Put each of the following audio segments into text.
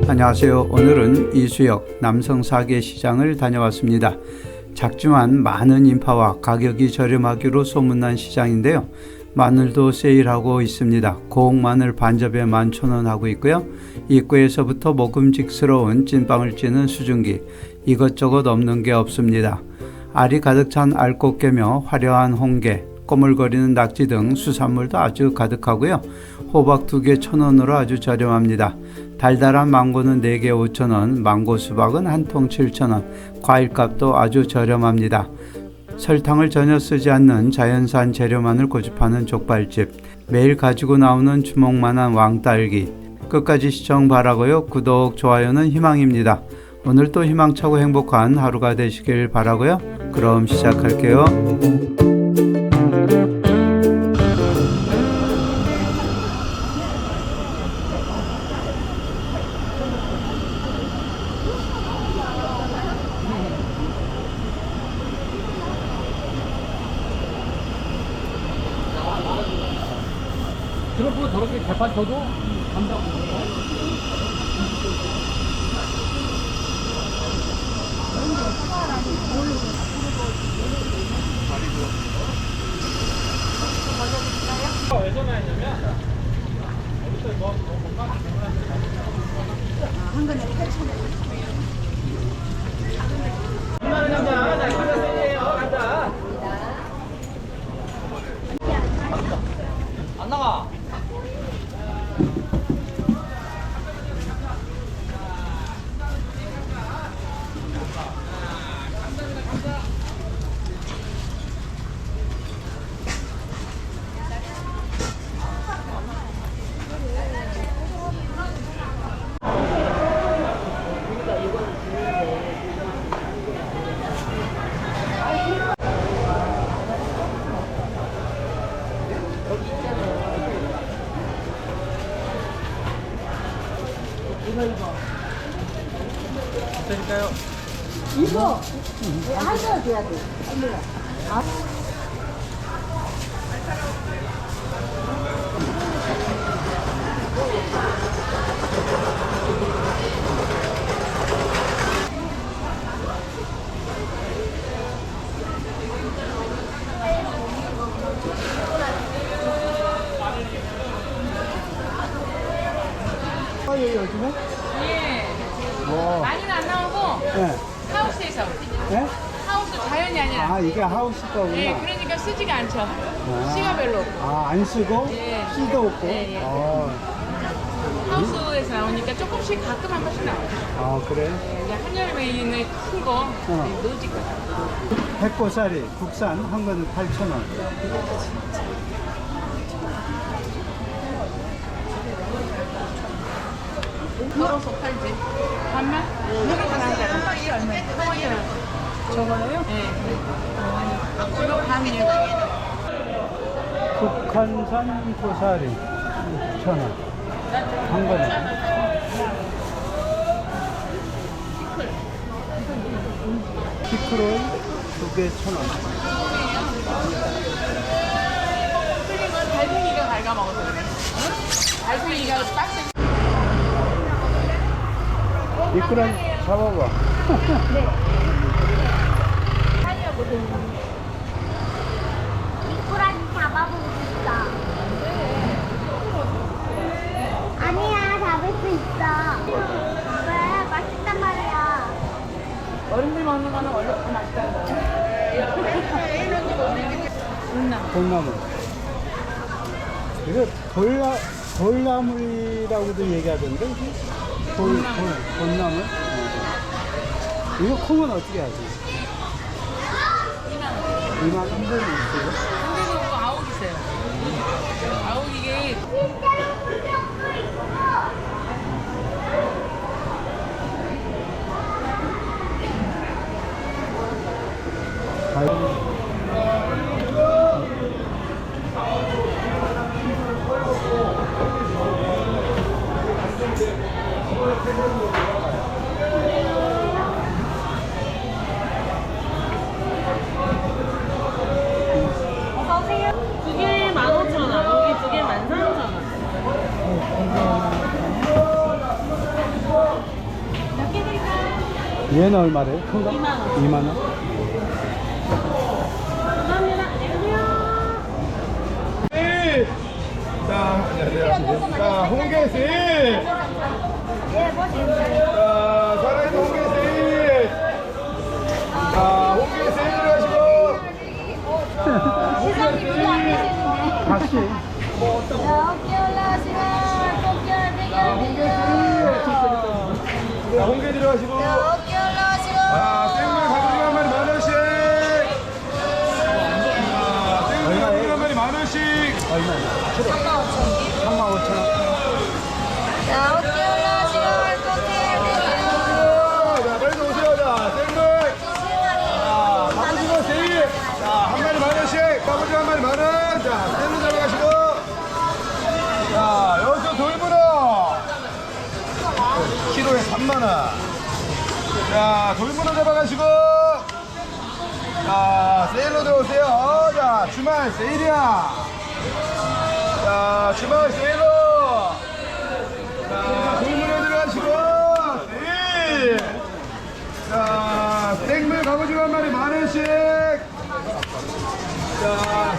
안녕하세요. 오늘은 이수역 남성 사계 시장을 다녀왔습니다. 작지만 많은 인파와 가격이 저렴하기로 소문난 시장인데요. 마늘도 세일하고 있습니다. 고흥 마늘 반접에 11,000원 하고 있고요. 입구에서부터 먹음직스러운 찐빵을 찌는 수증기. 이것저것 없는 게 없습니다. 알이 가득 찬 알꽃게며 화려한 홍게, 꼬물거리는 낙지 등 수산물도 아주 가득하고요. 호박 두 개 천 원으로 아주 저렴합니다. 달달한 망고는 4개 5천 원, 망고 수박은 한 통 7천 원, 과일값도 아주 저렴합니다. 설탕을 전혀 쓰지 않는 자연산 재료만을 고집하는 족발집, 매일 가지고 나오는 주먹만한 왕딸기, 끝까지 시청 바라고요. 구독, 좋아요는 희망입니다. 오늘 또 희망차고 행복한 하루가 되시길 바라고요. 그럼 시작할게요. 그렇고 저렇게 개판 쳐도 간다고. 왜 전화했냐면 안 나가. Thank you. 드릴까요? 이거 한개 줘야 돼. 언니가. 아. 아, 네. 하우스에서 네? 하우스 자연이 아니라 아, 이게 하우스 거구나. 예 그러니까 쓰지가 않죠 아. 씨가 별로 없고 아, 안 쓰고? 예. 씨도 없고? 예, 예. 어, 하우스에서 나오니까 조금씩 가끔 한 번씩 나와요 아, 그래? 예, 이제 한여름에 있는 큰거 어. 노지 거 백고사리, 국산, 한 거는 8,000원. 걸어서 팔지 반만? 이런 건 하잖아 이 얼마야? 저거요? 예 이거 반이에요 국한산 고사리, 6,000원. 한 거는. 피크로이 두개 1,000원. 틀린 건 달팽이가 갉아먹어서 그래 응? 달팽이가 빡세 미꾸라 잡아봐. 미꾸라지 잡아보고 싶다. 아니야, 잡을 수 있어. 왜? 맛있단 말이야. 어른들 먹는 거는 원래 다 맛있다는 거야 돌나무. 이거 돌나, 돌나물이라고도 얘기하던데, 돌, 돌나물? 어. 이거 콩은 어떻게 하지? 2만 원. 2만 3 0 있어요? 근데도 그거 아홉 있어요. 아홉 이게 두개 15,000원, 여기 두 개 13,000원. 얘는 얼마래? 큰가? 2만 원. 자, 자, 홍게씨. 자, 살아있는 홍게씨. 자, 홍게씨 들어가시고. 다시. 여기 올라오시면 꽃게 자, 홍게 들어가시고. 아, 생물 가격이 한 마리 만 원씩. 아, 생물 가격이 한 마리 만 원씩. 얼마야? 3만 5천 원. 올라오시고 꽃게 자, 돌문어 잡아가시고. 자, 세일로 들어오세요. 자, 주말 세일이야. 자, 주말 세일로. 자, 돌문어 들어가시고. 세일. 자, 생물 갑오징어 한 마리 만 원씩. 자,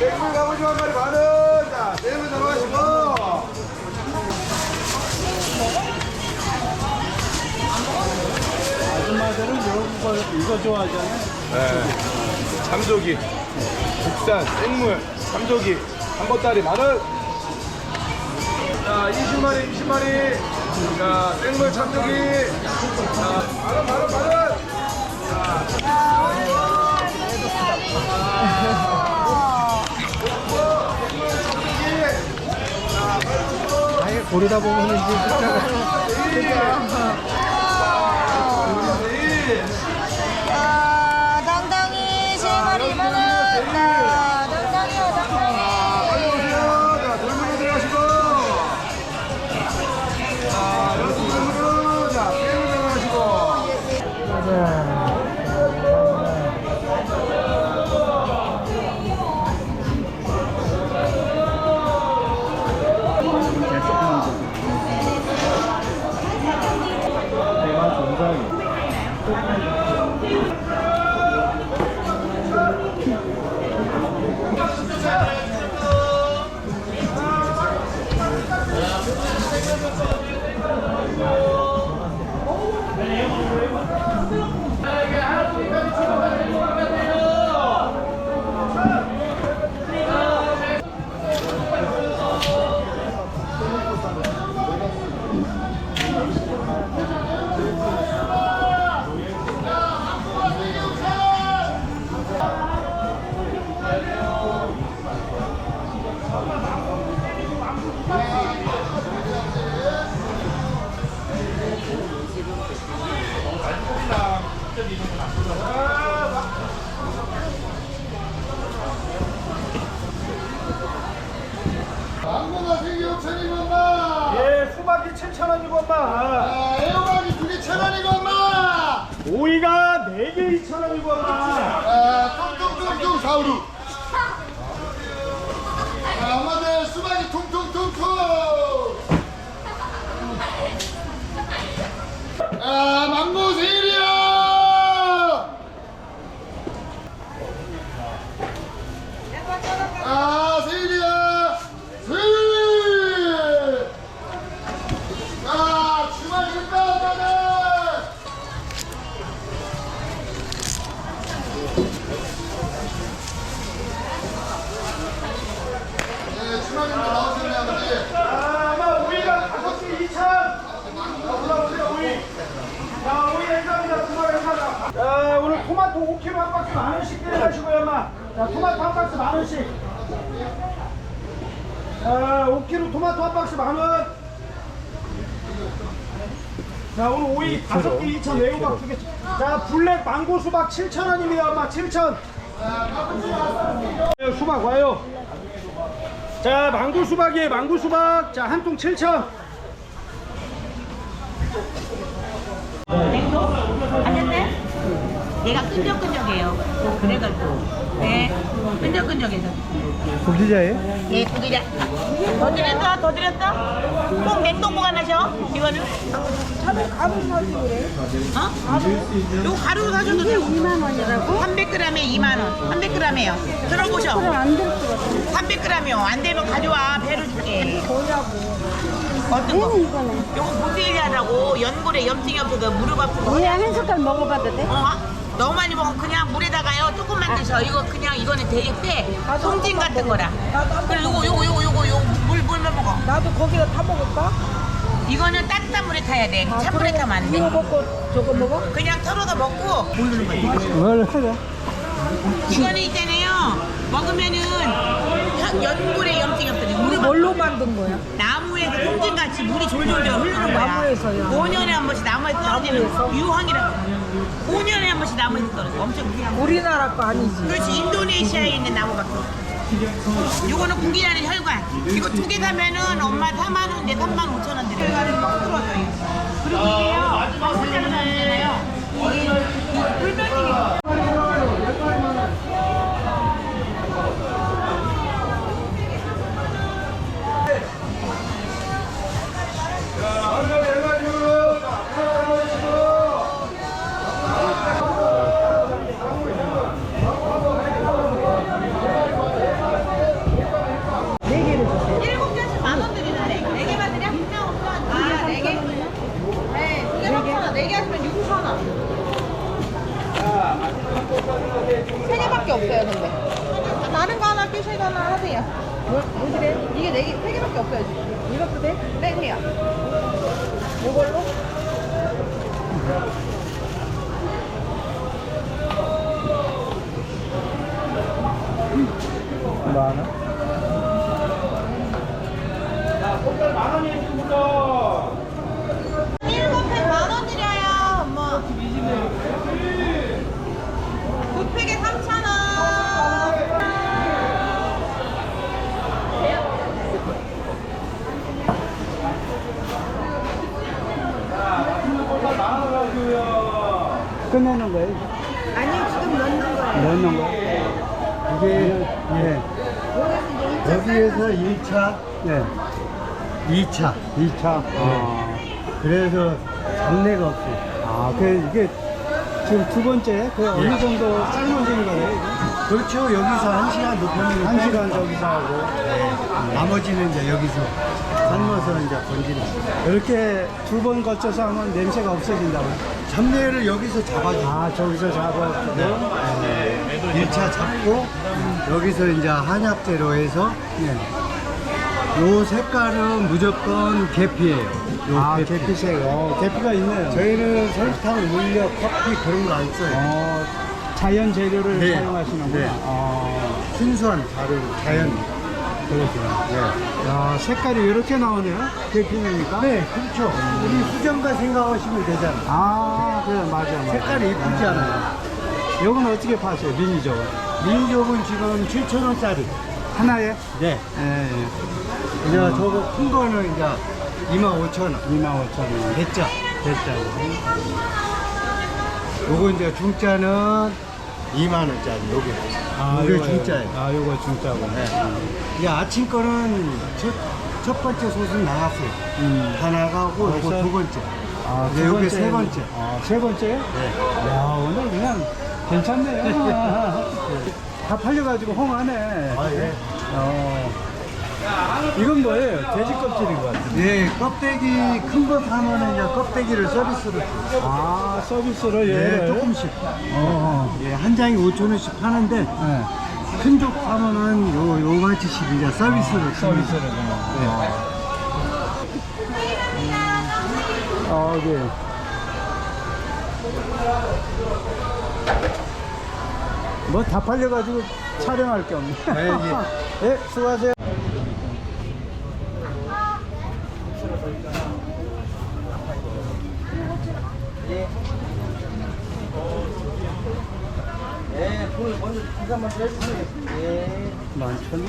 생물 갑오징어 한 마리 만 원. 자, 생물 잡아가시고. 이거, 이거 좋아하잖아. 네. 참조기. 국산 생물 참조기. 한 보따리 만 원. 자, 20마리, 20마리. 자, 생물 참조기. 자, 만 원, 만 원, 만 원. 아예 고르다 보면 이제 아, 7,000원이고, 마. 애호박이 두개 천원이고 엄마. 오이가 4개 2,000원이고, 마. 아 뚱뚱뚱뚱 사우루 자 오늘 오이 다섯 개 2천 외우박 두 개. 자 블랙 망고 수박 7천 원입니다, 엄마 7천. 수박 와요. 자, 망고 수박이에요, 망고 수박. 자, 한 통 7천. 아는데? 얘가 끈적끈적해요. 그래가지고. 네. 끈적끈적해서. 고기자예요? 예, 고기자. 더 드렸어, 더 드렸어? 꼭 냉동 보관하셔, 이거는. 가루 사지 그래? 어? 요 가루 사줘도 되고. 2만 원이라고? 300g에 2만 원. 300g에요. 들어보셔. 그럼 안 될 것 같아. 300g이요. 안 되면 가져와. 배로 줄게. 어떤 거? 요거 보세일하라고 연골에 염증이 없어서 무릎 아프고. 우리 한 숟갈 먹어봐도 돼? 어? 너무 많이 먹으면 그냥 물에다가 요 조금만 드셔. 이거 그냥 이거는 되게 빼 송진 같은 거라. 그리고 요거 요거 요거 요거 물 물만 먹어. 나도 거기다 타 먹을까? 이거는 따뜻한 물에 타야 돼. 찬물에 타면 안 돼. 이거 먹고 저거 먹어? 그냥 털어서 먹고 모르는 거야. 뭘 하자? 이거는 있잖아요. 먹으면은 혀- 연골에 염증이 무릎 아프 뭘로 만든 거야? 나무에서 송진같이 물이 졸졸졸 흐르는 거야. 나무에서요? 5년에 한 번씩 나무에 떨어지는 유황이라고 5년에 한 번씩 나무에서 떨어져 엄청 귀한 거. 우리나라 거 아니지? 그렇지 인도네시아에 있는 나무밖에 없어. 요거는 국이라는 혈관. 이거 두 개 사면은 엄마 4만 원인데 3만 5천 원 드려요 뻥 뚫어줘요 그리고 이게요 버섯자로 나잖아요. 이게 이 불면증이 이걸로? 많아? 일곱 팩 만 원 드려요 엄마 두 팩에 3천 원 끝내는 거예요? 아니 지금 넣는 거예요. 넣는 거? 이게 예. 여기에서 1차, 네. 2차. 2차. 아. 그래서 잡내가 없어요. 아, 그 이게 지금 두 번째 그 어느 정도 삶아지는 거예요? 이게? 그렇죠. 여기서 1시간 높으면 한 시간 저기서 하고 나머지는 이제 여기서 삶아서 이제 건지는. 이렇게 두 번 거쳐서 하면 냄새가 없어진다고요? 잡내를 여기서 잡아줘. 아, 저기서 잡아주고 네. 1차 잡고 여기서 이제 한약재로 해서 네. 요 색깔은 무조건 계피예요. 요 아, 계피. 계피색. 어, 계피가 있네요. 저희는 설탕, 물엿, 커피 그런 거 안 써요. 어, 자연 재료를 네. 사용하시는구나. 네. 어, 순수한 자료, 자연. 그렇구나. 네. 야, 색깔이 이렇게 나오네요? 계피입니까? 네, 그렇죠. 우리 수정가 생각하시면 되잖아요. 아, 그래, 맞아, 맞아. 색깔이 이쁘지 않아요. 이건 어떻게 파세요, 미니저건? 민족은 지금 7,000원짜리. 하나에? 네. 예, 예. 이제 저거 큰 거는 이제 25,000원. 25,000원. 대짜. 됐자고. 요거 이제 중짜는 2만원짜리. 요게. 아, 요게 요거요. 중짜예요. 아, 요거 중짜고. 네. 이게 아침 거는 첫, 첫 번째 솥은 나갔어요. 음. 다 나가고 요거 벌써? 두 번째. 아, 이제 두 요게. 세 번째. 아, 세 번째? 네. 야, 오늘 그냥 괜찮네요. 다 팔려가지고 홍하네. 아, 예. 어. 이건 뭐예요? 돼지 껍질인 것 같은데. 네, 껍데기 큰 거 사면은 이제 껍데기를 서비스로 줘요. 아, 서비스로 예, 얘를? 조금씩. 어. 예, 한 장이 5천 원씩 파는데, 네. 큰 족 사면은 요, 요같이씩 이제 서비스로 줍니다. 서비스로 주는. 네. 아, 네. 뭐 다 팔려가지고 촬영할 게 없네. 네, 예, 수고하세요. 만천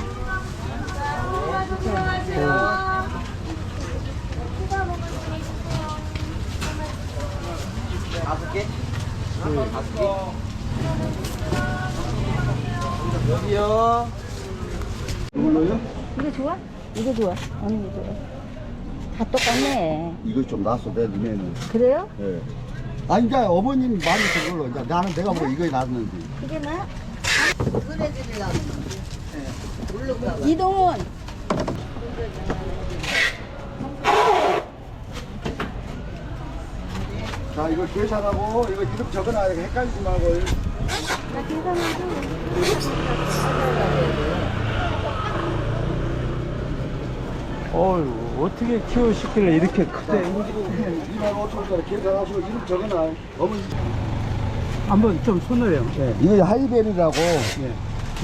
이거 좋아? 이거 좋아. 어느 게 좋아? 다 똑같네. 이거 좀 낫어 내 눈에는. 그래요? 예. 아니 이제 어머님 많이 쓴 걸로 이제 나는 내가 뭐 이거에 낫는지. 그게 나? 이동훈. 자 이거 계산하고 이거 이름 적어놔야 돼. 헷갈리지 말고. 어유 어떻게 키우시길래 이렇게 크대? 2만 5천 원짜리 계산하시고 이름 적어놔. 어머니. 한번 좀 손을요. 네. 이거 하이베리라고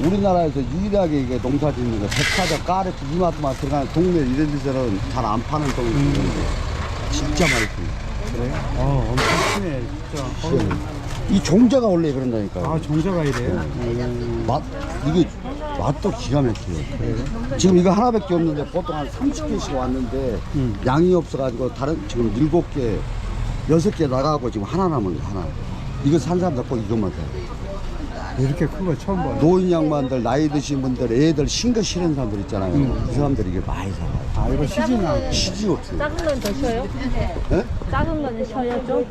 우리나라에서 유일하게 이게 농사 짓는 거 백화점 까르치 이마트만 들어가는 동네 이런 데서는 잘 안 파는 동네인데 진짜 맛있습니다. 어 엄청 크네 진짜. 어우, 이 종자가 원래 그런다니까요. 아 종자가 이래요. 맛 이게 맛도 기가 막혀요. 지금 이거 하나밖에 없는데 보통 한 30개씩 왔는데 양이 없어가지고 다른 지금 일곱 개, 여섯 개 나가고 지금 하나 남은 거 하나. 이거 산 사람들 꼭 이것만 사요. 이렇게 큰 거 처음 봐요. 노인 양반들, 나이 드신 분들, 애들 신거 싫은 사람들 있잖아요. 이 사람들이 이게 많이 사가요. 아 이거 시즌아. 시지 없어요. 작은 건 더 쉬어요? 예? 작은 거는 쉬어요 좀?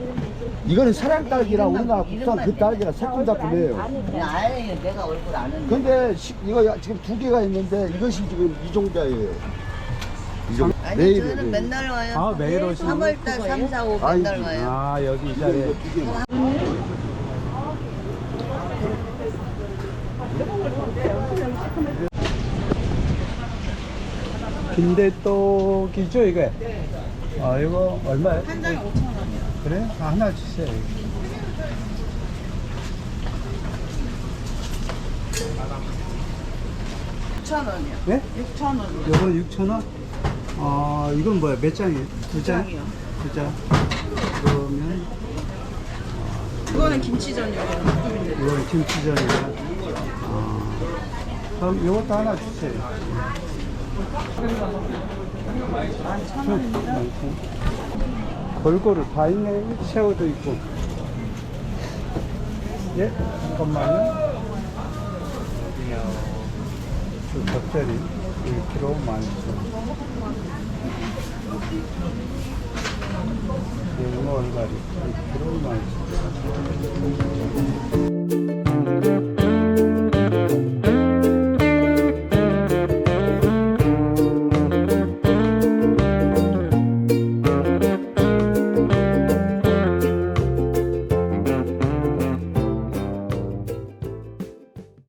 이거는 사량 딸기랑 우리나라 국산 그 딸기랑 새콤달콤해요. 아니 내가 얼굴 아는 근데 시- 이거 야- 지금 두 개가 있는데 이것이 지금 이종자예요. 이종. 아니 내일 저는 맨날 와요 아 매일 오시는 거? 3월달 3, 4, 5 아이, 맨날 와요 아 여기 이 자리에. 두개 빈대떡이죠 이게? 아 이거 얼마예요? 한 장에 5천 원이요. 그래? 아, 하나 주세요. 6,000원이요 네? 6,000원 이거는 6천 원? 아 이건 뭐야? 몇 장이에요? 두 장? 장이요. 두 장. 그러면 이거는 김치전이요 이건 김치전이야. 아, 그럼 이것도 하나 주세요. 골고루 다 있네. 새우도 있고. 예? 잠깐만요. 저 겉절이 1kg 12,000원. 잉어 얼갈이 1kg 12,000원.